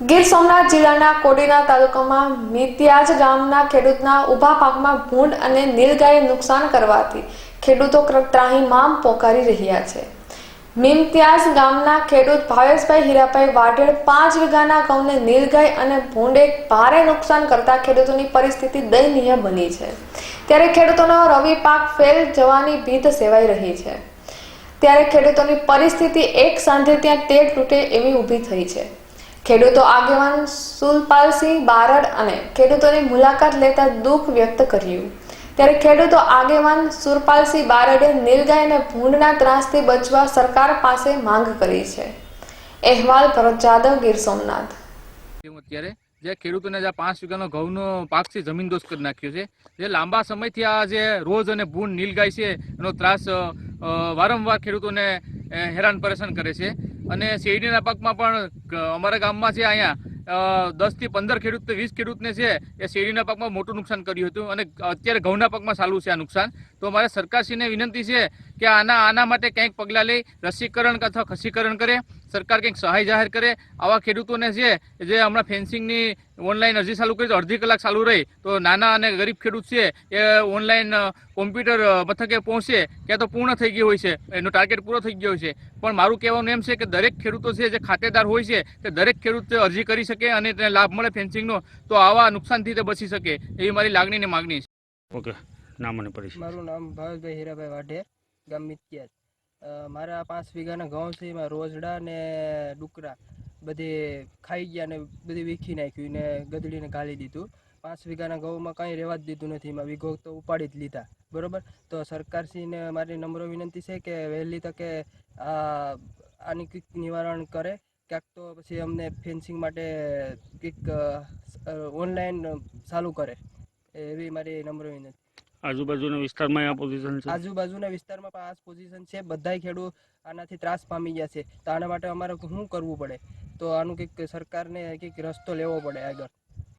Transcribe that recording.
ગીર સોમનાથ જિલ્લાના કોડીના તાલુકામાં મિત્યાજ ગામના ખેડૂતના ઊભા પાકમાં ભૂંડ અને નીલગાયે નુકસાન કરવાથી ખેડૂતો ત્રાહીમામ પોકારી રહ્યા છે. મિમત્યાજ ગામના ખેડૂત ભાવેશભાઈ હીરાભાઈ વાઢેડ પાંચ વીઘાના ઘઉંને નીલગાય અને ભૂંડે ભારે નુકસાન કરતા ખેડૂતોની પરિસ્થિતિ દયનીય બની છે. ત્યારે ખેડૂતોનો રવિ પાક ફેલ જવાની ભીત સેવાઈ રહી છે. ત્યારે ખેડૂતોની પરિસ્થિતિ એક સાંજે ત્યાં તેર તૂટે એવી ઊભી થઈ છે. ખેડૂતો આગેવાન સુલપાલસિંહ બારડ અને ખેડૂતોની મુલાકાત લેતા દુઃખ વ્યક્ત કર્યું. ત્યારે ખેડૂતો આગેવાન સુરપાલસિંહ બારડે નીલગાય અને ભૂંડના ત્રાસથી બચવા સરકાર પાસે માંગ કરી છે. અહેવાલ ભરત જાદવ, ગીર સોમનાથ. અત્યારે? જે ખેડૂતોને જે પાંચ વીઘાનો ઘઉંનો પાક છે જમીન દોષ કરી નાખ્યો છે. જે લાંબા સમયથી આ જે રોજ અને ભૂંડ નીલગાય છે, એનો ત્રાસ વારંવાર ખેડૂતોને હેરાન પરેશાન કરે છે. અને શેરડીના પાકમાં પણ અમારા ગામમાં છે અહીંયા દસથી પંદર ખેડૂત વીસ ખેડૂતને છે, એ શેરડીના પાકમાં મોટું નુકસાન કર્યું હતું અને અત્યારે ઘઉંના પાકમાં ચાલુ છે આ નુકસાન. તો અમારે સરકારશ્રીને વિનંતી છે કે આના આના માટે કંઈક પગલાં લઈ રસીકરણ અથવા ખસીકરણ કરે. સરકાર કંઈક સહાય જાહેર કરે આવા ખેડૂતોને છે જે હમણાં ફેન્સિંગની ઓનલાઈન અરજી ચાલુ કરી તો અડધી કલાક ચાલુ રહી તો નાના અને ગરીબ ખેડૂત છે એ ઓનલાઈન કોમ્પ્યુટર મથકે પહોંચે ક્યાં તો પૂર્ણ થઈ ગયું હોય છે એનો ટાર્ગેટ પૂરો થઈ ગયો હોય છે. પણ મારું કહેવાનું એમ છે કે દરેક ખેડૂતો છે જે ખાતેદાર હોય છે તે દરેક ખેડૂત અરજી કરી શકે અને તેને લાભ મળે ફેન્સિંગનો તો આવા નુકસાનથી તે બચી શકે એવી મારી લાગણી અને માગણી છે. ઓકે નામ અને પરિચય. મારું નામ ભાવેશભાઈ હીરાભાઈ વાઢેર ગામ મિત્યાજ મારા પાંચ વીઘાના ઘઉં છે, એમાં રોજડા ને ડુકરા બધી ખાઈ ગયા ને બધી વીખી નાખ્યું ને ગદડીને ગાળી દીધું. પાંચ વીઘાના ઘઉંમાં કંઈ રહેવા જ દીધું નથી, એમાં વીઘો તો ઉપાડી જ લીધા, બરોબર? તો સરકારશ્રીને મારી નમ્ર વિનંતી છે કે વહેલી તકે આ, આની કંઈક નિવારણ કરે. ક્યાંક તો પછી અમને ફેન્સિંગ માટે કંઈક ઓનલાઈન ચાલુ કરે, એવી મારી નમ્ર વિનંતી. આજુબાજુના વિસ્તારમાં આ પોઝિશન છે? આજુબાજુના વિસ્તારમાં પણ આ પોઝિશન છે. બધાય ખેડૂત આનાથી ત્રાસ પામી ગયા છે. તો આના માટે અમારે શું કરવું પડે? તો આનું કંઈક સરકારને કંઈક રસ્તો લેવો પડે આગળ.